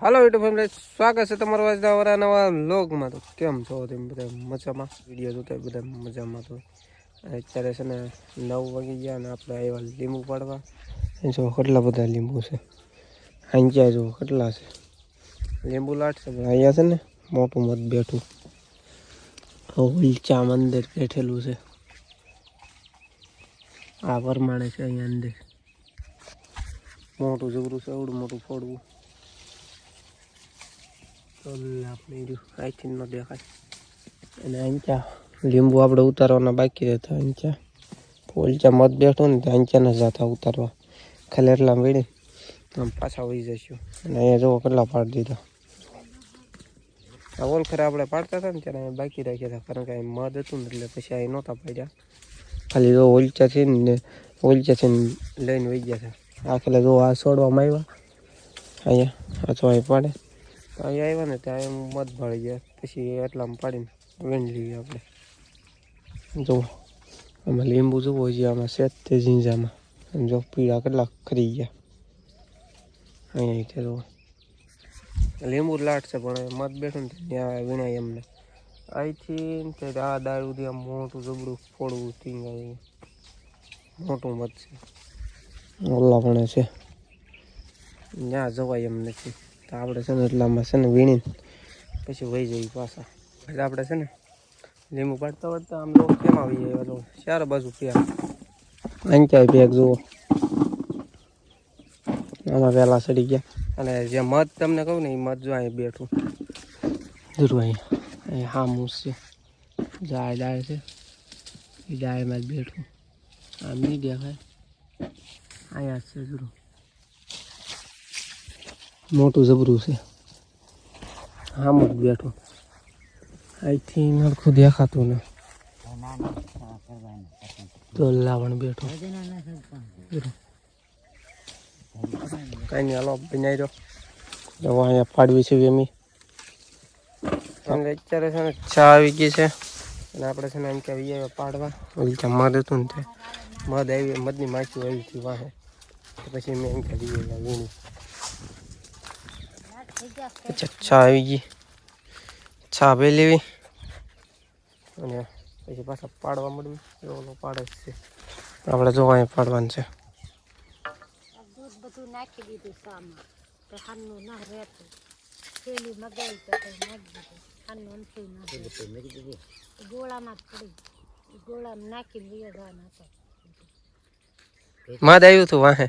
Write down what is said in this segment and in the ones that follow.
હાલો YouTube family સ્વાગત છે તમારું આજના વરા નવા લોગમાં તો કેમ છો તેમ બધા? મજામાં? વીડિયો જોતા બધા મજામાં તો. અત્યારે છે ને નવ વાગી ગયા અને આપણે આવ્યા લીંબુ પાડવા. જો કેટલા બધા લીંબુ છે. અહીંયા જો કેટલા છે. લીંબુ લાટશે, પણ અહીંયા છે ને મોટું મત બેઠું. ઉલચા મંદિર બેઠેલું છે. આ પ્રમાણે છે અહીંયા અંદર. મોટું જબરું છે, એવડું મોટું ફોડવું. આપણે ન દેખાય. અને અંચા લીંબુ આપણે ઉતારવાના બાકી રહેતા અંચા પોલચા મત બેઠો ને તો અંચાના જાતા ઉતારવા. ખાલી એટલા મેળે આમ પાછા વહી જઈશું. અને અહીંયા જુઓ કેટલા પાડી દીધા. આ ઓલ ખરે આપણે પાડતા હતા ને ત્યારે અહીંયા બાકી રાખ્યા હતા. કારણ કે અહીં મધ હતું ને એટલે પછી અહીં નહોતા પાડ્યા. ખાલી જો ઓલચા છે ને ઓલચા છે ને લઈને વહી ગયા હતા આ ખાલી જો આ છોડવામાં આવ્યા. અહીંયા અથવા અહીં પાડે. અહીંયા આવ્યા ને ત્યાં એમ મત ભાળી ગયા પછી એટલામાં પાડીને વેણી લઈએ આપણે. જુઓ આમાં લીંબુ જુઓ છે, આમાં સેત તે ઝીંઝામાં. જો પીળા કેટલા ખરી ગયા. અહીંયા તે જુઓ. લીંબુ લાટ છે, પણ મત બેઠું ને ત્યાં વીણાય એમને અહીંથી આ દાળ સુધી આમ મોટું જબડું ફોડવું ટીંગાય મોટું મધ છે. ઓલા પણ છે. ત્યાં જવાય એમ નથી. તો આપણે છે ને એટલામાં છે ને વીણીને પછી વહી જઈએ પાછા. એટલે આપણે છે ને લીંબુ પાડતા પાડતા આમ લોકો કેમ આવી જાય? તો ચાર બાજુ પ્યા અંચાય પેક જુઓ. આમાં વહેલા સડી ગયા. અને જે મધ તમને કહું ને એ મધ જો અહીં બેઠું. જરૂર અહીંયા અહીં હામૂસ છે. જાય જાય છે. એ ડાળમાં જ બેઠું. આમ નહીં દેખાય અહીંયા છે જરૂર મોટું જબરું છે. આમ જ બેઠું. અહીંથી નરખું દેખાતું ને. તો લાવણ બેઠું. કઈ નહીં, હાલો બનાવી રહ્યો. જો અહીંયા પાડવી છે વેમી. અને અત્યારે છે ને ચા આવી ગઈ છે. અને આપણે છે ને એમ કે આવીએ પાડવા. ઓલી મધ હતું ને તે. મધ આવી, મધની માખી આવી હતી વાહે. પછી મેં એમ કે આવીએ વીણી અચ્છા ચા આવી ગઈ બે લેવી અને પછી પાછા પાડવા મળ્યું એ ઓલો પાડે છે આપણે જોવા અહીંયા પાડવાનું છે દૂધ બધું નાખી દીધું સામાં તો ખાનનું ના રહેતું થેલી મગાવી તો કંઈ નાખી દીધું ખાનનું અમથું ના રહેતું. ગોળામાં પડી ગોળામાં નાખીને લઈ જવાના હતા મધ આવ્યું હતું વાહે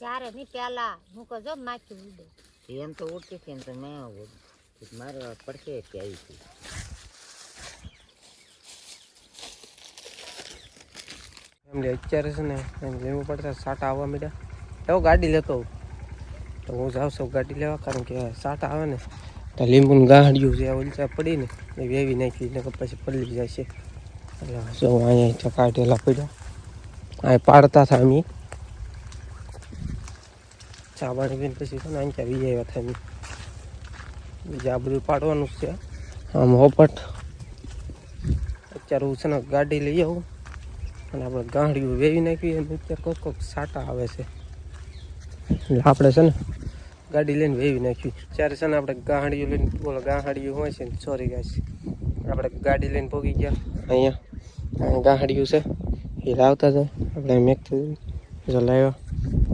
ત્યારે નહીં પેલા. હું કહો જો નાખી ઉડે. એમ તો ઉડતી હતી એમ તો મેં મારે પડશે કે આવી હતી. એમને અત્યારે છે ને એમ લેવું પડતા સાટા આવવા માંડ્યા. એવો ગાડી લેતો. તો હું જાઉં છું ગાડી લેવા કારણ કે સાટા આવે ને તો લીંબુની ગાંડિયું છે ઓલચા પડીને એ વેવી નાખી ને પછી પલળી જાય છે. એટલે જો અહીંયા ચકાટેલા પડ્યા. આ પાડતા હતા અમે. ચા પાણી પીને પછી છે ને અહીં વી આવ્યા હતા અમે. બીજા બધું પાડવાનું છે. આમ હોપટ. અત્યારે હું છે ને ગાડી લઈ આવું. અને આપણે ગાંડિયું વેવી નાખી અને અત્યારે કોઈક કોઈક સાટા આવે છે. એટલે આપણે છે ને ગાડી લઈને વેવી નાખી ત્યારે છે ને આપણે ગાંડિયું લઈને બોલો ગાંડિયું હોય છે ને સોરી ગાય આપણે ગાડી લઈને પોગી ગયા અહીંયા. ગાંડિયું છે. એ લાવતા જાય. આપણે મેકતું જો લાવ્યો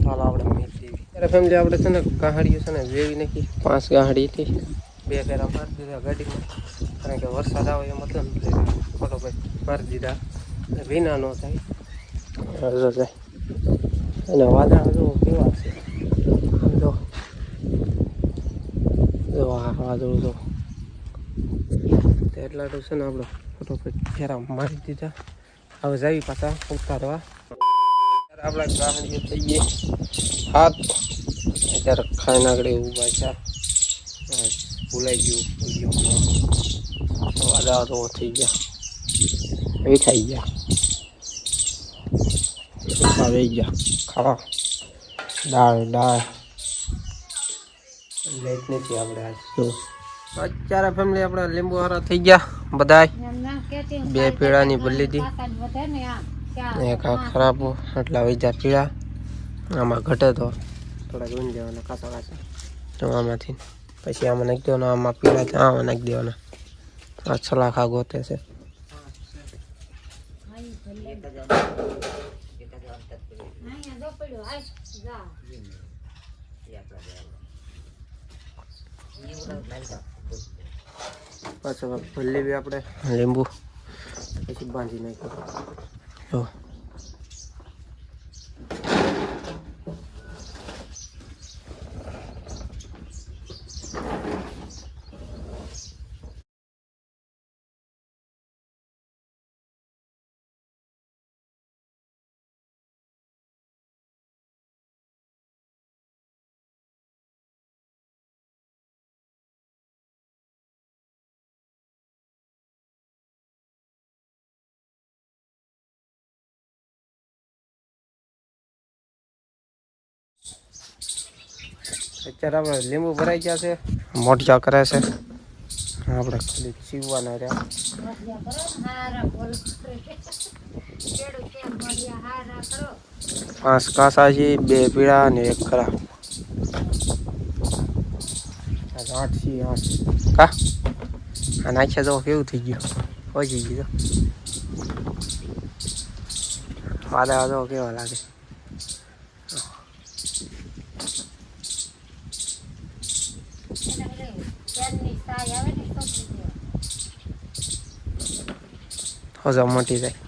ચાલો આપણે મેક દેવી ત્યારે ફેમિલી આપણે છે ને ગાંડિયું છે ને વેવી નાખી પાંચ ગાંડી હતી. બે ફેરા મારી દીધા ગાડીમાં. કારણ કે વરસાદ આવે એમ મતલબ બોલો ભાઈ મારી દીધા. વિના ન થાય. હજુ જાય. અને વાદળા હજુ કેવા છે? આમ જો. જો આ વાદળું જો. તો એટલા તો છે ને આપણો ફટોફટ ફેરા મારી દીધા. હવે જાવી પાછા ઉતારવા આપણા ગામડીએ થઈ ગઈ હાથ. અત્યારે ખાનાગડે ઊભા છે. ભૂલાઈ ગયું વાદળા તો થઈ ગયા. એ થઈ ગયા. આવી ગયા. ખાવા. દાળ દાળ. લેટ નથી આપણે આજ. અત્યારે ફેમિલી આપણે લીંબુ હારા થઈ ગયા બધાય. બે પીળાની ને આમ એક આ ખરાબ એટલા વૈજા પીળા આમાં ઘટે તો થોડા જોઈને દેવાના કાચા કાચા તો આમાંથી પછી આમાં નાખી દેવાના, આમાં પીળા છે, આમાં નાખી દેવાના. આ છલાખા ગોતે છે. અહીં લાવી. પાછું બી આપણે લીંબુ પછી બાંધી નાખ્યું અત્યારે આપણે લીંબુ ભરાઈ ગયા છે. મોટિયા કરે છે. આપણે ખાલી સીવવાના રહ્યા. પાંચ કાસા બે પીળા અને એક ખરા. આઠ આઠ. કા? આ નાખ્યા તો કેવું થઈ ગયું? પહોંચી ગયું. વાદળા તો કેવા લાગે એને પેલી પેનની સાય આવે ને છોકરી જેવા. હોજા મોટી જાય.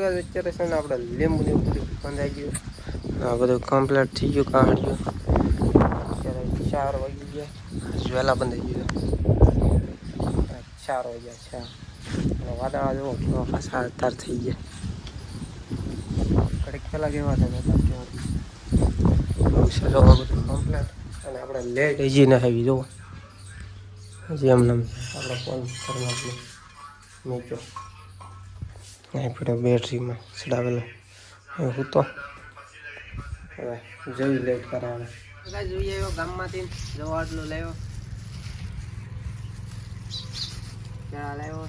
ફાઇનલી અત્યારે છે ને આપણે લીંબુ ને બધું બંધાઈ ગયું. આ બધું કમ્પ્લીટ થઈ ગયું કાઢ્યું અત્યારે ચાર વાગી ગયા. વહેલા બંધાઈ ગયું. ચાર વાગ્યા ચાર વાદળા જુઓ પાછા તાર થઈ ગયા. ઘડીક પહેલાં કેવા હતા કેવા બધું કમ્પ્લીટ અને આપણે લેટ હજી ના આવી હજી એમને ફોન કરી નાખીએ પડ્યો બેટરીમાં ચડાવેલો. એવું તો હવે જોઈ લેટ કરાવે જોઈએ આવ્યો ગામમાંથી જવા આટલો લાવ્યો. કેળા લાવ્યો.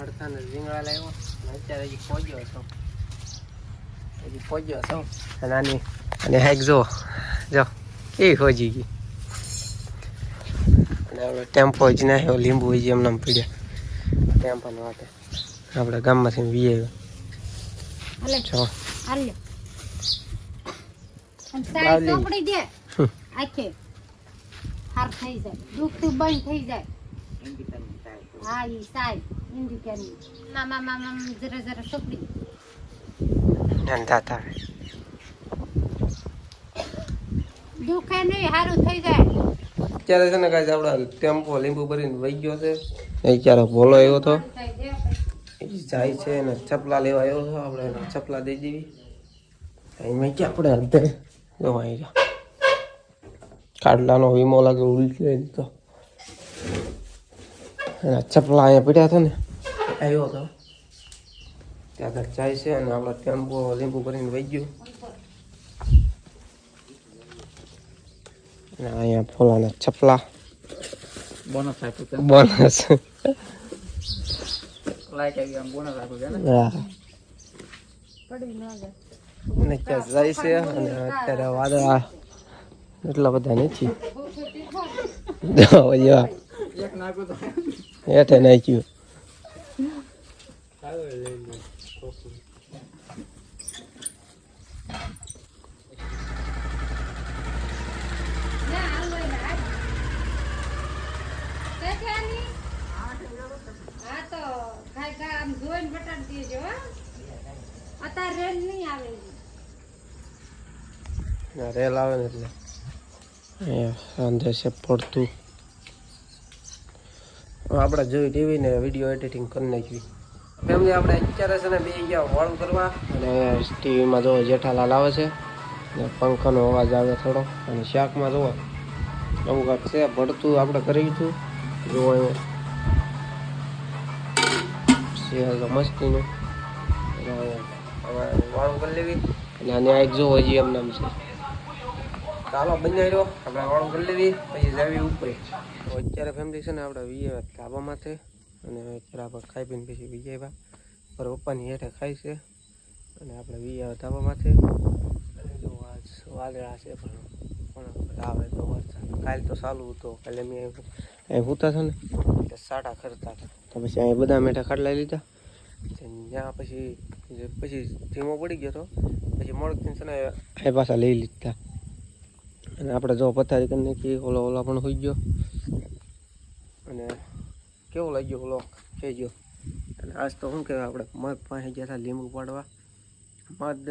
અડથાને રીંગણા લાવ્યો. અને હજી પહોંચ્યો છો. હજી પહોંચ્યો છો. અને અને હાઈક જો. એ ખોજી ગઈ. અને હવે ટેમ્પો જ ના લીંબુ હજી એમને એમ પડ્યા. ટેમ્પાનો વાટે. આપણે ગામમાંથી વી આવ્યો બાવલી. ચોપડી દે. આખે. હાર થઈ જાય. દુખતું બંધ થઈ જાય. હા ઈ સાય ઇન્ડિકેની મામા મામા જરા જરા ચોપડી ધંધા થાય દુખે નહીં સારું થઈ જાય. અત્યારે છે ને કાંઈ આપણા ટેમ્પો લીંબુ ભરીને વહી ગયો છે. એ ક્યારે ભોલો આવ્યો હતો જાય છે અને ચપલા લેવા આવ્યો છો. આપણે એને ચપલા દઈ દેવી. એમાં ક્યાં આપણે અંતે આવી કાડલાનો વીમો લાગે ઉલટી તો. એના ચપલા અહીંયા પડ્યા હતા ને. આવ્યો હતો ત્યાં આગળ જાય છે અને આપણે ટેમ્પો લીંબુ ભરીને વહી ગયું. અને અહીંયા ફોલાના ચપલા. બોનસ આપ્યું બોનસ લાઈટ આવી આમ બોનસ આપ્યું છે ને. હા. પડી ન જાય. છે અને અત્યારે વાદળા એટલા બધા નથી. હેઠે નાખ્યું ના હાલો એને હાલ. કેટલાની? હા તો ખાઈ ખા આમ જોઈને બટાડી દેજો હો. અત્યારે રેલ આવે ના, ને એટલે. સાંજે છે પડતું. આપણે જોઈ ટીવી ને વીડિયો એડિટિંગ કરી નાખવી. ફેમિલી આપણે અત્યારે છે ને બે ગયા હોળ કરવા અને ટીવીમાં જોવો જેઠાલાલ આવે છે ને પંખાનો અવાજ આવે થોડો અને શાકમાં જોવો એવું કાંક છે ભરતું આપણે કરી હતું જોવો અહીંયા. મસ્તીનું. વાળું કરી લેવી. અને આને આ એક જો હજી એમ નામ છે. ચાલો બંને રહ્યો. આપણે વાળું કરી લેવી પછી જાવી ઉપર. અત્યારે ફેમિલી છે ને આપણે વીએ ધાબામાંથી અને અત્યારે આપણે ખાઈ પીને પછી વીએ પર પપ્પાની હેઠે ખાય છે. અને આપણે વીએ અને જો વાદળા છે પણ પણ આવે તો વરસાદ. કાલ તો હતો. કાલે મેં અહીં હતા ને સાટા સાડા ખરતા તો પછી અહીં બધા મેઠા ખાટલા લીધા. ત્યાં પછી પછી ધીમો પડી ગયો તો પછી મળકથી છે ને પાછા લઈ લીધા. અને આપણે જો પથારી કરી નાખી, ઓલો ઓલા પણ હોઈ ગયો. અને કેવો લાગ્યો ઓલો? કહેજો. અને આજ તો શું કહેવાય, આપણે મધ પાસે ગયા હતા લીંબુ પાડવા. મધ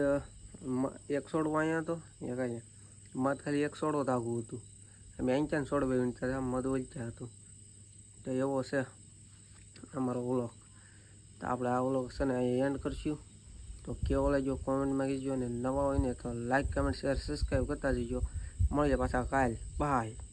એક સોડો અહીંયા હતો, એક અહીંયા. મધ ખાલી એક સોડો તાગું હતું. અમે અહીંયા સોડવા મધ ઓલચા હતું. તો એવો છે અમારો ઓલો તો આપણે આ છે ને અહીં એન્ડ કરશું. તો કેવો લાગ્યો કોમેન્ટમાં કહેજો અને નવા હોય ને તો લાઇક કમેન્ટ શેર સબસ્ક્રાઈબ કરતા જજો. મળીએ પાછા કાલ. બાય